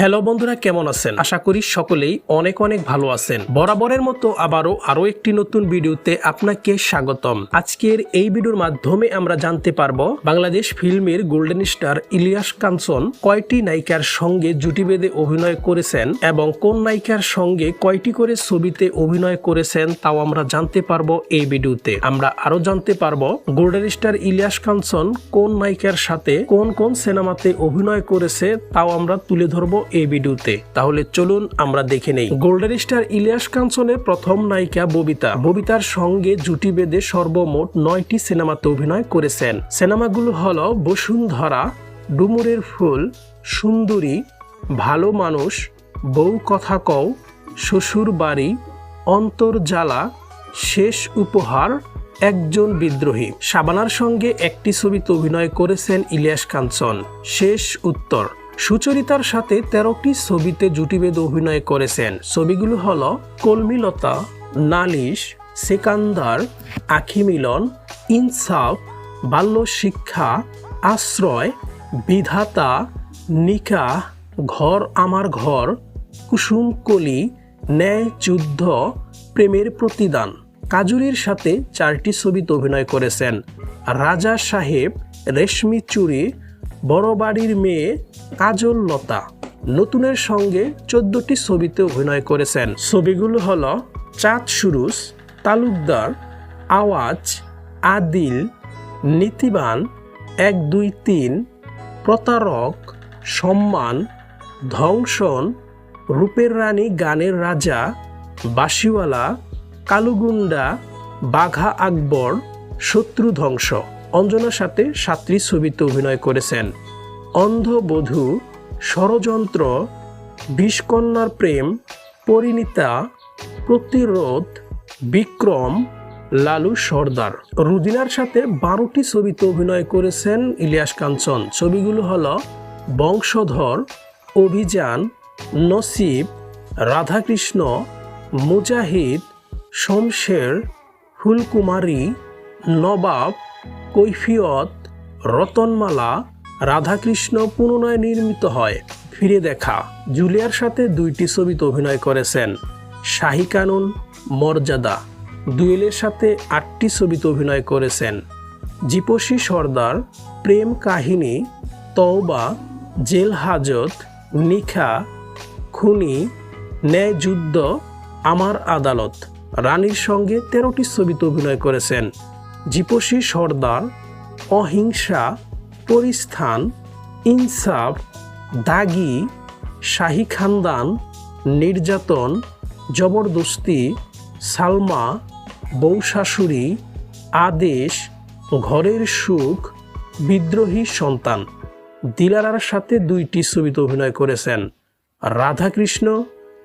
Hello বন্ধুরা, কেমন আছেন? আশা করি সকলেই অনেক অনেক ভালো আছেন। বরাবরের মতো আবারও আরও একটি নতুন ভিডিওতে আপনাকে স্বাগতম। আজকের এই ভিডিওর মাধ্যমে আমরা জানতে পারব বাংলাদেশ ফিল্মের গোল্ডেন স্টার ইলিয়াস কাঞ্চন কয়টি নায়িকার সঙ্গে জুটি বেঁধে অভিনয় করেছেন এবং কোন নায়িকার সঙ্গে কয়টি করে ছবিতে অভিনয় করেছেন তাও আমরা জানতে পারব এই ভিডিওতে। আমরা আরও জানতে পারব গোল্ডেন স্টার ইলিয়াস কাঞ্চন কোন নায়িকার সাথে কোন কোন সিনেমাতে অভিনয় করেছে তাও আমরা তুলে ধরবো এই ভিডিওতে। তাহলে চলুন আমরা দেখে নেই। গোল্ডেন স্টার ইলিয়াস কাঞ্চনের প্রথম নায়িকা ববিতা। ববিতার সঙ্গে জুটি বেঁধে সর্বমোট নয়টি সিনেমাতে অভিনয় করেছেন। সিনেমাগুলো হল বসুন্ধরা, ডুমুরের ফুল, সুন্দরী, ভালো মানুষ, বউ কথা কও, শ্বশুর বাড়ি অন্তর্জালা শেষ উপহার, একজন বিদ্রোহী। শাবানার সঙ্গে একটি ছবিতে অভিনয় করেছেন ইলিয়াস কাঞ্চন। শেষ উত্তর। সুচরিতার সাথে তেরোটি ছবিতে জুটিবেদ অভিনয় করেছেন। ছবিগুলো হল কলমিলতা, নালিশ, সেকান্দার, আখি মিলন, ইনসাফ বাল্য শিক্ষা আশ্রয়, বিধাতা নিকা ঘর আমার ঘর, কুসুমকলি ন্যায় যুদ্ধ প্রেমের প্রতিদান। কাজুরির সাথে চারটি ছবিতে অভিনয় করেছেন। রাজা সাহেব, রেশমি চুরি বড় বাড়ির মেয়ে কাজল লতা নতুনের সঙ্গে চোদ্দটি ছবিতে অভিনয় করেছেন। ছবিগুলো হল চাঁদ সুরুস তালুকদার, আওয়াজ, আদিল, নীতিবান, এক, দুই, তিন, প্রতারক, সম্মান ধ্বংসন রূপের রানী, গানের রাজা বাসিওয়ালা কালুগুন্ডা, বাঘা আকবর, শত্রু ধ্বংস। অঞ্জনার সাথে সাতটি ছবিতে অভিনয় করেছেন। অন্ধবধূ, ষড়যন্ত্র, বিষকন্যার প্রেম, পরিণীতা, প্রতিরোধ, বিক্রম, লালু সর্দার। রুদিনার সাথে বারোটি ছবিতে অভিনয় করেছেন ইলিয়াস কাঞ্চন। ছবিগুলো হল বংশধর, অভিযান, নসিব, রাধাকৃষ্ণ, মুজাহিদ, শমশের ফুলকুমারী নবাব, কৈফিয়ত, রতনমালা রাধাকৃষ্ণ পুনরায় নির্মিত হয়। ফিরে দেখা, জুলিয়ার সাথে দুইটি ছবিতে অভিনয় করেছেন শাহী কানুন মর্যাদা। দুয়েলের সাথে আটটি ছবিতে অভিনয় করেছেন জীপসী সর্দার, প্রেম কাহিনী, তওবা, জেল হাজত, নিখা, খুনি ন্যায় যুদ্ধ আমার আদালত। রানীর সঙ্গে তেরোটি ছবিতে অভিনয় করেছেন জীপসী সর্দার, অহিংসা পরিস্থান, ইনসাফ, দাগি, শাহী খানদান, নির্যাতন, জবরদস্তি, সালমা বউ শাশুড়ি আদেশ, ঘরের সুখ, বিদ্রোহী সন্তান। দিলারার সাথে দুইটি ছবিতে অভিনয় করেছেন। রাধাকৃষ্ণ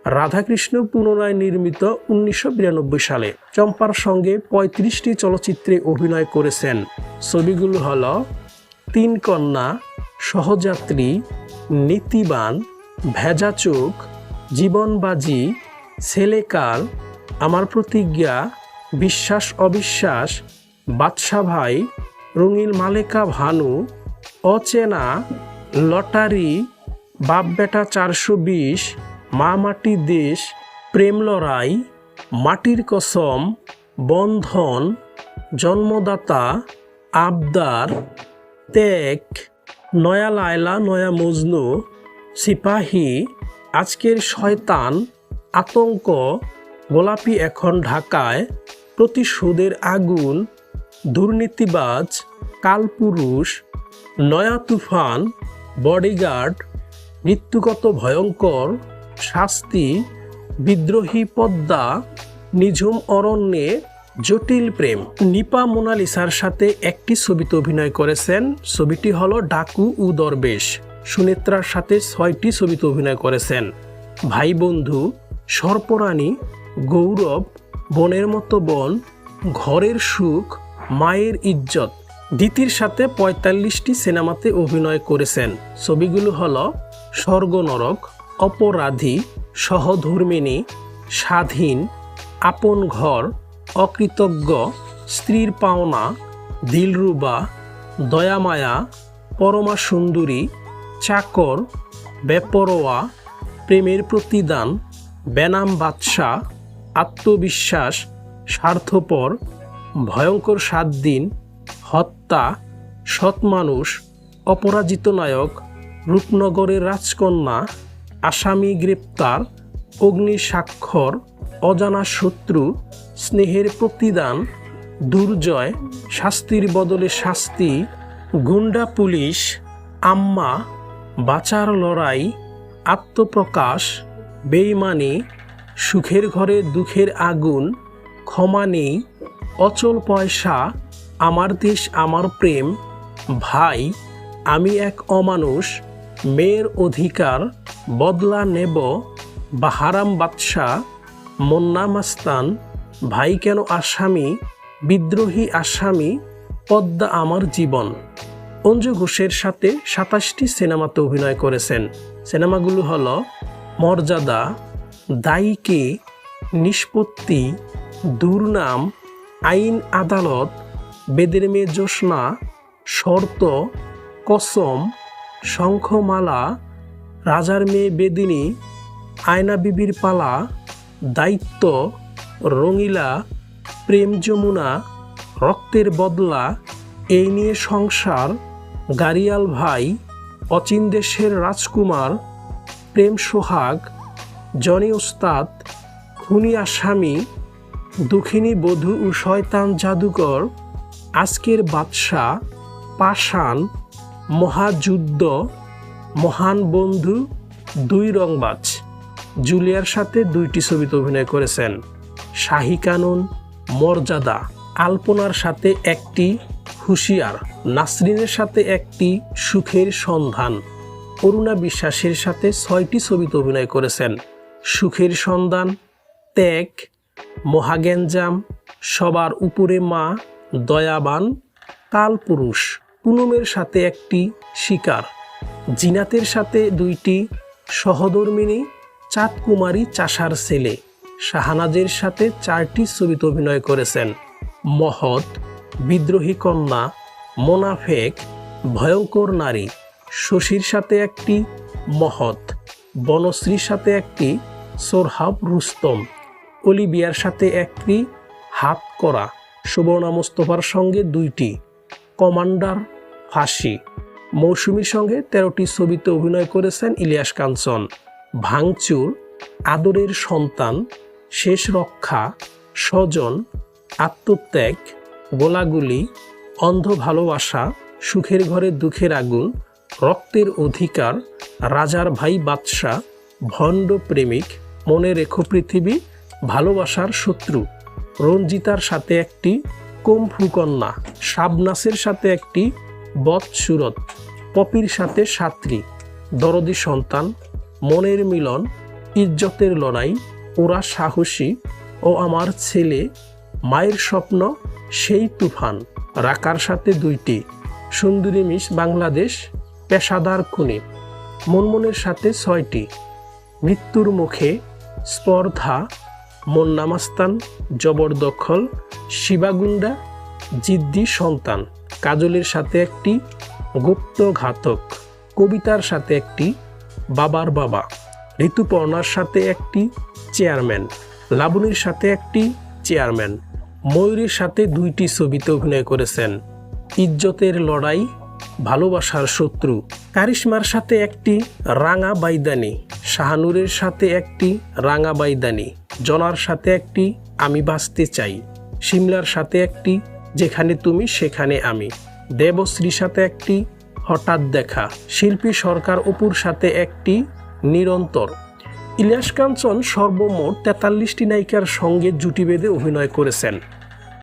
রাধাকৃষ্ণ পুনরায় নির্মিত উনিশশো বিরানব্বই সালে। চম্পার সঙ্গে পঁয়ত্রিশটি চলচ্চিত্রে অভিনয় করেছেন। ছবিগুলো হল তিন কন্যা, সহযাত্রী, নীতিবান, ভেজা চোখ, জীবনবাজি ছেলেকাল আমার প্রতিজ্ঞা, বিশ্বাস অবিশ্বাস, বাদশা ভাই, রঙিন মালেকা ভানু, অচেনা, লটারি, বাপ বেটা চারশো বিশ, মা মাটি দেশ, প্রেম লড়াই, মাটির কসম, বন্ধন, জন্মদাতা, আবদার ত্যাগ, নয়া লায়লা, নয়া মজনু, সিপাহী, আজকের শয়তান, আতঙ্ক, গোলাপি এখন ঢাকায়, প্রতিশোধের আগুন, দুর্নীতিবাজ, কালপুরুষ, নয়া তুফান, বডিগার্ড, মৃত্যুগত ভয়ঙ্কর, শাস্তি, বিদ্রোহী পদ্মা, নিঝুম অরণ্যে জটিল প্রেম। নিপা মোনালিসার সাথে একটি ছবিতে অভিনয় করেছেন। ছবিটি হল ডাকু উ দরবেশ। সুনেত্রার সাথে ছয়টি ছবিতে অভিনয় করেছেন। ভাই বন্ধু সর্পরানী গৌরব, বনের মতো বন, ঘরের সুখ, মায়ের ইজ্জত। দিতির সাথে পঁয়তাল্লিশটি সিনেমাতে অভিনয় করেছেন। ছবিগুলো হল স্বর্গনরক, অপরাধী সহধর্মিনী স্বাধীন, আপন ঘর অকৃতজ্ঞ, স্ত্রীর পাওনা, দিলরুবা, দয়ামায়া পরমা সুন্দরী চাকর, বেপরোয়া, প্রেমের প্রতিদান, বেনাম বাদশাহ, আত্মবিশ্বাস, স্বার্থপর, ভয়ঙ্কর সাত দিন, হত্যা, সৎ মানুষ, অপরাজিত নায়ক, রূপনগরের রাজকন্যা, আসামি গ্রেপ্তার অগ্নি স্বাক্ষর অজানা শত্রু, স্নেহের প্রতিদান, দুর্জয়, শাস্তির বদলে শাস্তি, গুন্ডা পুলিশ, আম্মা, বাঁচার লড়াই, আত্মপ্রকাশ, বেইমানি, সুখের ঘরে দুঃখের আগুন, ক্ষমা নেই, অচল পয়সা, আমার দেশ আমার প্রেম, ভাই, আমি এক অমানুষ, মেয়ের অধিকার, বদলা নেব, বাহারাম বাদশাহ মন্না মাস্তান ভাই কেন আসামি? বিদ্রোহী আসামি? পদ্মা আমার জীবন। অঞ্জু ঘোষের সাথে সাতাশটি সিনেমাতে অভিনয় করেছেন। সিনেমাগুলো হলো মর্যাদা দায়ীকে নিষ্পত্তি, দুর্নাম, আইন আদালত, বেদের মেয়ে জোসনা, শর্ত, কসম, শঙ্খমালা, রাজার মেয়ে বেদিনী, আয়না বিবির পালা দায়িত্ব রঙিলা, প্রেম যমুনা, রক্তের বদলা এই নিয়ে সংসার গারিয়াল ভাই, অচিন দেশের রাজকুমার, প্রেম সোহাগ, জনি ওস্তাদ খুনি আসামি দুঃখিনী বধূ ও শয়তান জাদুকর, আজকের বাদশাহ, পাষাণ, মহাযুদ্ধ, মহান বন্ধু, দুই রংবাজ। জুলিয়ার সাথে দুইটি ছবিতে অভিনয় করেছেন। শাহী কানুন, মর্যাদা, আলপনার সাথে একটি হুঁশিয়ার, নাসরিনের সাথে একটি সুখের সন্ধান। অরুণা বিশ্বাসের সাথে ছয়টি ছবিতে অভিনয় করেছেন। সুখের সন্ধান, ত্যাগ, মহাগেঞ্জাম, সবার উপরে মা, দয়াবান, কালপুরুষ, পুনমের সাথে একটি শিকার। জিনাতের সাথে দুইটি সহধর্মিনী চাঁদকুমারী চাষার ছেলে। শাহানাজের সাথে চারটি ছবিতে অভিনয় করেছেন। মহৎ, বিদ্রোহী কন্যা, মোনাফেক, ভয়ঙ্কর নারী, শশীর সাথে একটি মহৎ, বনশ্রীর সাথে একটি সোরহাব রুস্তম অলিবিয়ার সাথে একটি হাত করা, সুবর্ণা মোস্তফার সঙ্গে দুইটি, কমান্ডার ফাঁসি। মৌসুমীর সঙ্গে তেরোটি ছবিতে অভিনয় করেছেন ইলিয়াস কাঞ্চন। ভাঙচুর, আদরের সন্তান, শেষ রক্ষা, স্বজন, আত্মত্যাগ, গোলাগুলি, অন্ধ ভালোবাসা, সুখের ঘরে দুঃখের আগুন, রক্তের অধিকার, রাজার ভাই বাদশাহ, ভণ্ড প্রেমিক, মনে রেখো পৃথিবী, ভালোবাসার শত্রু। রঞ্জিতার সাথে একটি কম্ফু কন্যা, শাবনাসের সাথে একটি বৎসুরত পপির সাথে সাত্রী, দরদি সন্তান মনের মিলন, ইজ্জতের লড়াই, ওরা সাহসী ও আমার ছেলে, মায়ের স্বপ্ন, সেই তুফান। রাকার সাথে দুইটি, সুন্দরী মিস বাংলাদেশ, পেশাদার খুনি। মনমনের সাথে ছয়টি, মৃত্যুর মুখে স্পর্ধা, মন্নামাস্তান, জবরদখল, শিবাগুন্ডা, জিদ্দি সন্তান। কাজলের সাথে একটি গুপ্ত ঘাতক কবিতার সাথে একটি বাবার বাবা। ঋতুপর্ণার সাথে একটি চেয়ারম্যান, লাবণীর সাথে একটি চেয়ারম্যান, ময়ূরীর সাথে দুইটি ছবিতে অভিনয় করেছেন। ইজ্জতের লড়াই, ভালোবাসার শত্রু। কারিশ্মার সাথে একটি রাঙা বাইদানি, শাহানুরের সাথে একটি রাঙা বাইদানি জলার সাথে একটি আমি বাঁচতে চাই, সিমলার সাথে একটি যেখানে তুমি সেখানে আমি, দেবশ্রীর সাথে একটি হঠাৎ দেখা। শিল্পী সরকার অপুর সাথে একটি নিরন্তর। ইলিয়াস কাঞ্চন সর্বমোট তেতাল্লিশটি নায়িকার সঙ্গে জুটি বেঁধে অভিনয় করেছেন।